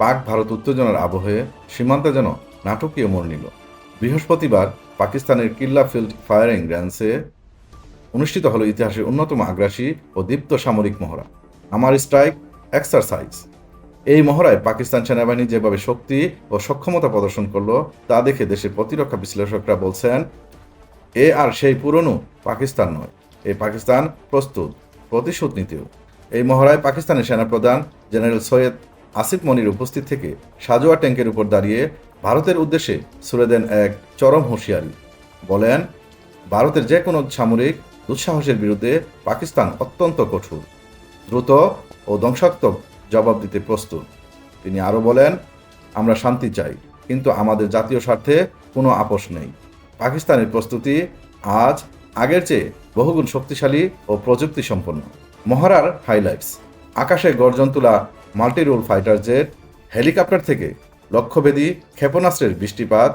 পাক ভারত উত্তেজনার আবহে সীমান্তে যেন নাটকীয় মোড় নিল। বৃহস্পতিবার পাকিস্তানের কিল্লা ফিল্ড ফায়ারিং রেঞ্জে অনুষ্ঠিত হলো ইতিহাসের অন্যতম আগ্রাসী ও দীপ্ত সামরিক মহড়া। আমার স্ট্রাইক, এক্সারসাইজ। এই মহড়ায় পাকিস্তান সেনাবাহিনী যেভাবে শক্তি ও সক্ষমতা প্রদর্শন করল, তা দেখে দেশের প্রতিরক্ষা বিশ্লেষকরা বলছেন, এ আর সেই পুরনো পাকিস্তান নয়। এই পাকিস্তান প্রস্তুত, প্রতিশোধ নিতেও। এই মহড়ায় পাকিস্তানের সেনাপ্রধান জেনারেল সৈয়দ আসিফ মনির উপস্থিত থেকে সাজোয়া ট্যাঙ্কের উপর দাঁড়িয়ে ভারতের উদ্দেশ্যে ছুড়ে দেন এক চরম হুঁশিয়ারি। বলেন, ভারতের যে কোনো সামরিক দুঃসাহসের বিরুদ্ধে পাকিস্তান অত্যন্ত কঠোর, দ্রুত ও ধ্বংসাত্মক জবাব দিতে প্রস্তুত। তিনি আরও বলেন, আমরা শান্তি চাই, কিন্তু আমাদের জাতীয় স্বার্থে কোনো আপোষ নেই। পাকিস্তানের প্রস্তুতি আজ আগের চেয়ে বহুগুণ শক্তিশালী ও প্রযুক্তি সম্পন্ন মহারার হাইলাইটস, আকাশে গর্জন তোলা মাল্টিরোল ফাইটার জেট, হেলিকপ্টার থেকে লক্ষ্যভেদী ক্ষেপণাস্ত্রের বৃষ্টিপাত,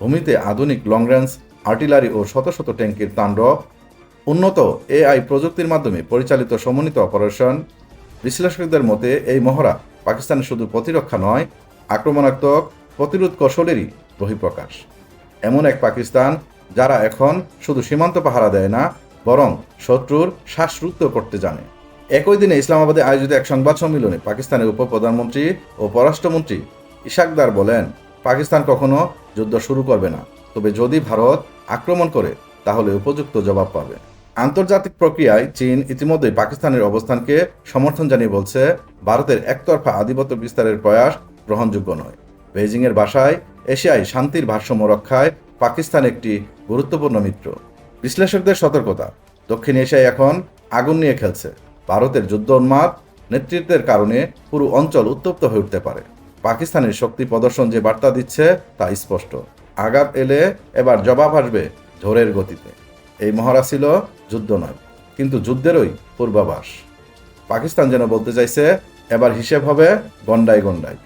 ভূমিতে আধুনিক লং রেঞ্জ আর্টিলারি ও শত শত ট্যাঙ্কের তাণ্ডব, উন্নত এআই প্রযুক্তির মাধ্যমে পরিচালিত সমন্বিত অপারেশন বিশ্লেষকদের মতে, এই মহড়া পাকিস্তানের শুধু প্রতিরক্ষা নয়, আক্রমণাত্মক প্রতিরোধ কৌশলেরই বহিঃপ্রকাশ। এমন এক পাকিস্তান যারা এখন শুধু সীমান্ত পাহারা দেয় না, বরং শত্রুর শ্বাসরুদ্ধ করতে জানে। একই দিনে ইসলামাবাদে আয়োজিত এক সংবাদ সম্মেলনে পাকিস্তানের উপপ্রধানমন্ত্রী ও পররাষ্ট্রমন্ত্রী ইশাকদার বলেন, পাকিস্তান কখনো যুদ্ধ শুরু করবে না। তবে যদি ভারত আক্রমণ করে, তাহলে উপযুক্ত জবাব পাবে। আন্তর্জাতিক প্রক্রিয়ায় চীন ইতিমধ্যেই পাকিস্তানের অবস্থানকে সমর্থন জানিয়ে বলছে, ভারতের একতরফা আধিপত্য বিস্তারের প্রয়াস গ্রহণযোগ্য নয়। বেইজিংয়ের বাসায় এশিয়ায় শান্তির ভারসাম্য রক্ষায় পাকিস্তান একটি গুরুত্বপূর্ণ মিত্র। বিশ্লেষকদের সতর্কতা, দক্ষিণ এশিয়ায় এখন আগুন নিয়ে খেলছে। ভারতের যুদ্ধ উন্মাদ নেতৃত্বের কারণে পুরো অঞ্চল উত্তপ্ত হয়ে উঠতে পারে। পাকিস্তানের শক্তি প্রদর্শন যে বার্তা দিচ্ছে, তা স্পষ্ট। আঘাত এলে এবার জবাব আসবে ঝোরের গতিতে। এই মহড়া ছিল যুদ্ধ নয়, কিন্তু যুদ্ধেরই পূর্বাভাস। পাকিস্তান যেন বলতে চাইছে, এবার হিসেব হবে গন্ডায় গন্ডায়